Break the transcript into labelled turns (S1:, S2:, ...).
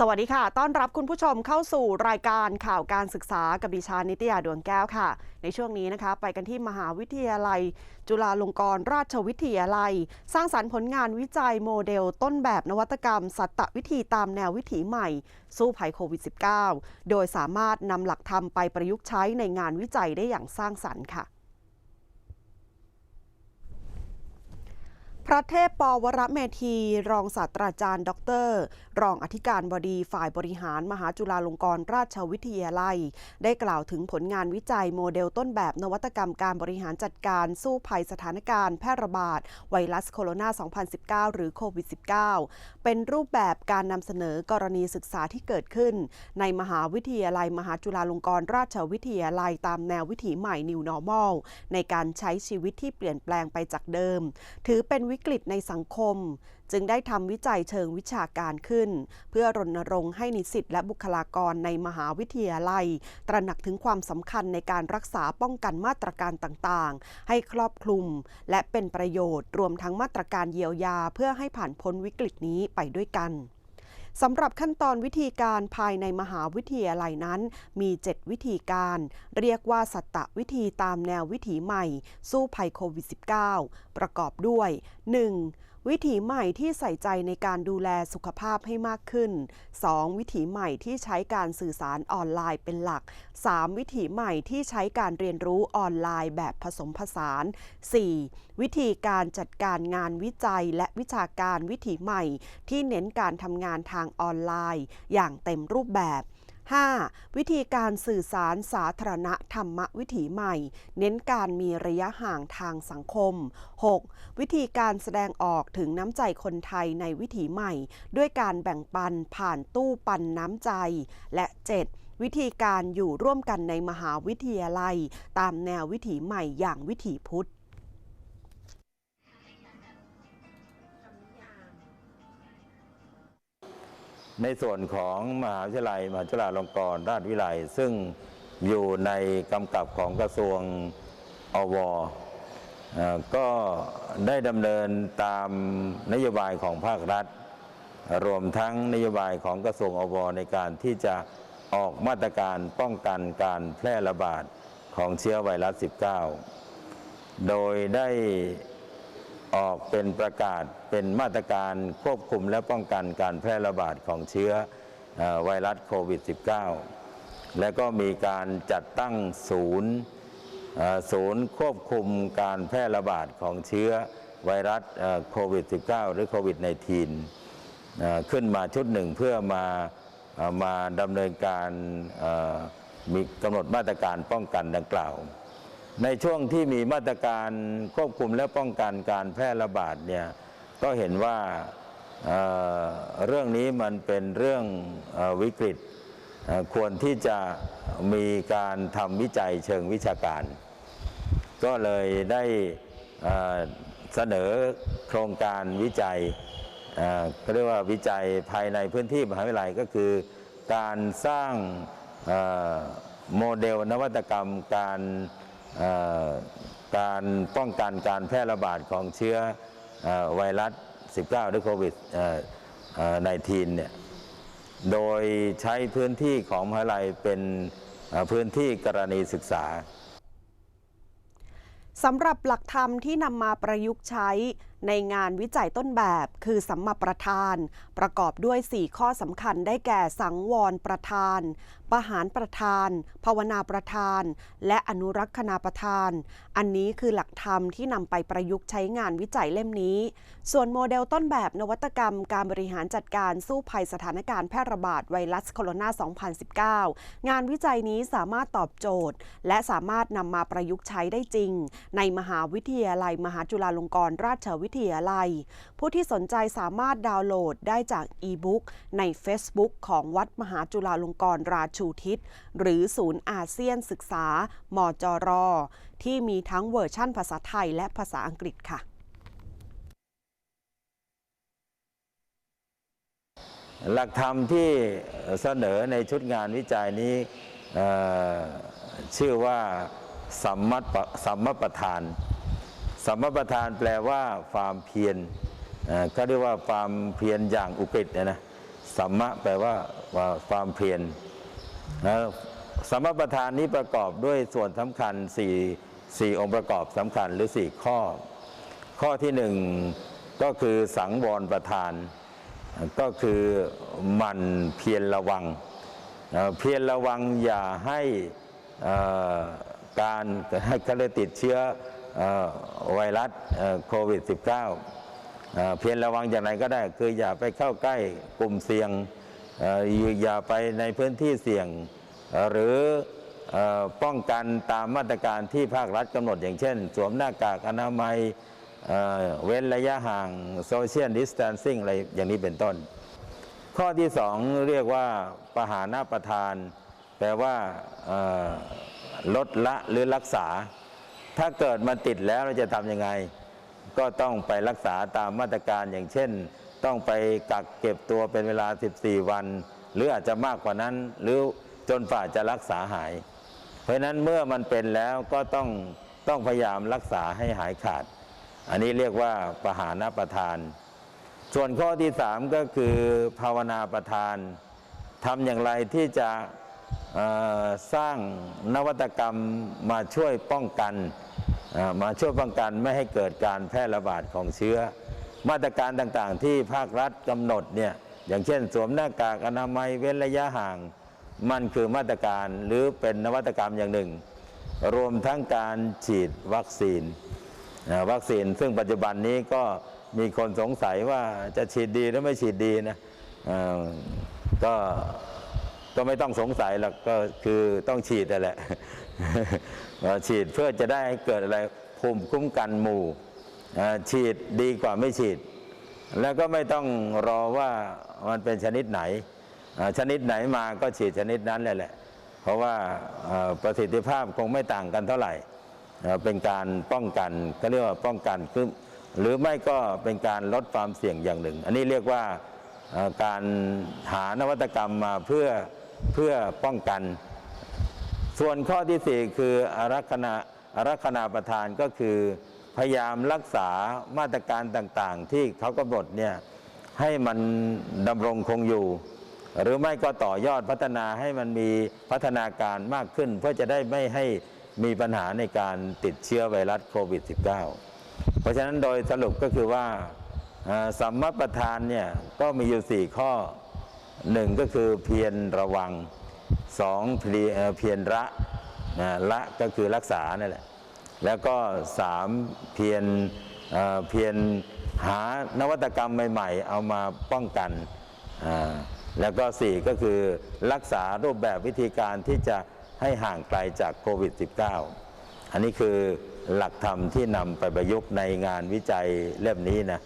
S1: สวัสดีค่ะ ต้อนรับคุณผู้ชมเข้าสู่รายการข่าวการศึกษากับดิฉันนิตยาดวงแก้วค่ะ ในช่วงนี้นะคะ ไปกันที่มหาวิทยาลัย จุฬาลงกรณราชวิทยาลัย สร้างสรรค์ผลงานวิจัยโมเดลต้นแบบนวัตกรรม สัตตวิธีตามแนววิถีใหม่ สู้ภัยโควิด -19 โดยสามารถนำหลักธรรมไปประยุกต์ใช้ในงานวิจัยได้อย่างสร้างสรรค์ค่ะ พระเทพปวรเมธี รองศาสตราจารย์ ด็อกเตอร์ รองอธิการบดีฝ่ายบริหารมหาจุฬาลงกรณราชวิทยาลัย ได้กล่าวถึงผลงานวิจัยโมเดลต้นแบบนวัตกรรมการบริหารจัดการสู้ภัยสถานการณ์แพร่ระบาด ไวรัสโคโรนา 2019 หรือโควิด -19 เป็นรูปแบบการนำเสนอกรณีศึกษาที่เกิดขึ้น ในมหาวิทยาลัย มหาจุฬาลงกรณราชวิทยาลัยตามแนววิถีใหม่ New Normal ในการใช้ชีวิตที่เปลี่ยนแปลงไปจากเดิม ถือเป็นวิิกฤตในสังคม จึงได้ทำวิจัยเชิงวิชาการขึ้น เพื่อรณรงค์ให้นิสิตและบุคลากรในมหาวิทยาลัย ตระหนักถึงความสำคัญในการรักษาป้องกันมาตรการต่างๆ ให้ครอบคลุม และเป็นประโยชน์รวมทั้งมาตรการเยียวยา เพื่อให้ผ่านพ้นวิกฤตนี้ไปด้วยกัน สำหรับขั้นตอนวิธีการภายในมหาวิทยาลัยนั้น มี 7 วิธีการ เรียกว่าสัตตวิธีตามแนววิถีใหม่ สู้ภัยโควิด -19 ประกอบด้วย 1. วิถีใหม่ที่ใส่ใจในการดูแลสุขภาพให้มากขึ้น 2. วิถีใหม่ที่ใช้การสื่อสารออนไลน์เป็นหลัก 3. วิถีใหม่ที่ใช้การเรียนรู้ออนไลน์แบบผสมผสาน 4. วิธีการจัดการงานวิจัยและวิชาการวิถีใหม่ ที่เน้นการทำงานทางออนไลน์ อย่างเต็มรูปแบบ 5. วิธีการสื่อสารสาธารณธรรมวิถีใหม่ เน้นการมีระยะห่างทางสังคม 6. วิธีการแสดงออกถึงน้ำใจคนไทยในวิถีใหม่ ด้วยการแบ่งปันผ่านตู้ปันน้ำใจ และ 7. วิธีการอยู่ร่วมกันในมหาวิทยาลัย ตามแนววิถีใหม่อย่างวิถีพุทธ
S2: ในส่วนของมหาวิทยาลัย มหาจุฬาลงกรณราชวิทยาลัยซึ่งอยู่ในกำกับของกระทรวงอวก็ได้ดำเนินตามนโยบายของภาครัฐ รวมทั้งนโยบายของกระทรวงอวในการที่จะออกมาตรการป้องกันการแพร่ระบาดของเชื้อไวรัส 19 โดยได้ ออกเป็นประกาศเป็นมาตรการควบคุมและป้องกันการแพร่ระบาดของเชื้ออไวรัสโควิด -19 และก็มีการจัดตั้งศูนย์ศูนย์ควบคุมการแพร่ระบาดของเชื้อไวรัสโควิด -19 หรือโควิด -19 ขึ้นมาชุดหนึ่งเพื่อมาอมาดำเนินการมีกำหนดมาตรการป้องกันดังกล่าว ในช่วงที่มีมาตรการควบคุมและป้องกันการแพร่ระบาดเนี่ยก็เห็นว่าเเรื่องนี้มันเป็นเรื่องอวิกฤตควรที่จะมีการทำวิจัยเชิงวิชาการ ก็เลยได้เสนอโครงการวิจัยเอ่อเรียกว่าวิจัยภายในพื้นที่มหาวิทยาลัยก็คือ การสร้างโมเดลนวัตกรรมการ การป้องกันการแพร่ระบาดของเชื้ออไวรัส 19 หรือโควิด 19 เนี่ย โดยใช้พื้นที่ของมหาลัยเป็นพื้นที่กรณีศึกษา
S1: สำหรับหลักธรรมที่นำมาประยุกต์ใช้ในงานวิจัยต้นแบบ คือสัมมาประธาน ประกอบด้วย 4 ข้อสำคัญได้แก่สังวรประธาน ประหารประธาน ภาวนาประธาน และอนุรักษณาประธาน อันนี้คือหลักธรรมที่นำไปประยุกต์ใช้งานวิจัยเล่มนี้ ส่วนโมเดลต้นแบบนวัตกรรม การบริหารจัดการสู้ภัยสถานการณ์แพร่ระบาดไวรัสโคโรนา 2019 งานวิจัยนี้สามารถตอบโจทย์ และสามารถนำมาประยุกต์ใช้ได้จริง ในมหาวิทยาลัยมหาจุฬาลงกรณราชวิิทยาลัย ผู้ที่สนใจสามารถดาวน์โหลดได้จากอีบุ๊กใน Facebook ของวัดมหาจุฬาลงกรณราชูทิศ หรือศูนย์อาเซียนศึกษา มจร ที่มีทั้งเวอร์ชั่นภาษาไทยและภาษาอังกฤษค่ะ
S2: หลักธรรมที่เสนอในชุดงานวิจัยนี้ชื่อว่าสัมมัตสัมมประธาน สัมมประธานแปลว่าความเพียรเอ่อเรียกว่าความเพียรอย่างอุกฤษนะนะสัมมะแปลว่าความเพียรสัมมาประธานนี้ประกอบด้วยส่วนสำคัญสี่สี่องค์ประกอบสำคัญหรือสี่ข้อ ข้อที่หนึ่งก็คือสังวรประธาน ก็คือมันเพียรระวัง เพียรระวังอย่าให้การให้เขาเรีติดเชื้อ ไวรัสโควิด -19 เอ่อเพียรระวังอย่างไรก็ได้ คืออย่าไปเข้าใกล้กลุ่มเสี่ยงอย่าไปในพื้นที่เสี่ยง หรือป้องกันตามมาตรการที่ภาครัฐกำหนดอย่างเช่น สวมหน้ากากอนามัยเว้นระยะห่างโซเชียลดิส a ทนซิ่งอะไรอย่างนี้เป็นต้น ข้อที่สองเรียกว่าปหานาประทาน แปลว่าลดละหรือรักษา ถ้าเกิดมันติดแล้วเราจะทำยังไง ก็ต้องไปรักษาตามมาตรการอย่างเช่น ต้องไปกักเก็บตัวเป็นเวลา 14 วัน หรืออาจจะมากกว่านั้น หรือจนฝ่าจะรักษาหาย เพราะฉะนั้นเมื่อมันเป็นแล้วก็ต้องต้องพยายามรักษาให้หายขาด อันนี้เรียกว่าปหานประทาน ส่วนข้อที่สามก็คือภาวนาประทานทำอย่างไรที่จะสร้างนวัตกรรมมาช่วยป้องกัน มาช่วยป้องกันไม่ให้เกิดการแพร่ระบาดของเชื้อ มาตรการต่างๆ ที่ภาครัฐกำหนดเนี่ยอย่างเช่น สวมหน้ากากอนามัยเว้นระยะห่าง มันคือมาตรการหรือเป็นนวัตกรรมอย่างหนึ่ง รวมทั้งการฉีดวัคซีนวัคซีนซึ่งปัจจุบันนี้ก็มีคนสงสัยว่าจะฉีดดีหรือไม่ฉีดดีนะก็ก็ไม่ต้องสงสัยหรอกก็คือต้องฉีดนั่นแหละ ฉีดเพื่อจะได้ให้เกิดอะไรภูมิคุ้มกันหมู่ฉีดดีกว่าไม่ฉีด แล้วก็ไม่ต้องรอว่ามันเป็นชนิดไหน ชนิดไหนมาก็ฉีดชนิดนั้นเลยแหละ เพราะว่าประสิทธิภาพคงไม่ต่างกันเท่าไหร่ เป็นการป้องกันก็เรียกว่าป้องกันคือหรือไม่ก็เป็นการลดความเสี่ยงอย่างหนึ่ง อันนี้เรียกว่าการหานวัตกรรมมาเพื่อเพื่อป้องกัน ส่วนข้อที่สี่คืออารักขณาอารักขณาประทานก็คือพยายามรักษามาตรการต่างๆ ที่เขากำหนดเนี่ยให้มันดำรงคงอยู่ หรือไม่ก็ต่อยอดพัฒนาให้มันมีพัฒนาการมากขึ้น เพื่อจะได้ไม่ให้มีปัญหาในการติดเชื้อไวรัสโควิด -19 เพราะฉะนั้นโดยสรุปก็คือว่าสัมมาประธานเนี่ยก็มีอยู่ 4 ข้อหนึ่งก็คือเพียรระวัง สองเพียรละนะละก็คือรักษานั่นแหละแล้วก็สามเพียรเเพียรหานวัตกรรมใหม่ๆ เอามาป้องกัน แล้วก็สี่ก็คือรักษารูปแบบวิธีการที่จะให้ห่างไกลจากโควิด -19 อันนี้คือหลักธรรมที่นำไปประยุกต์ในงานวิจัยเล่มนี้นะ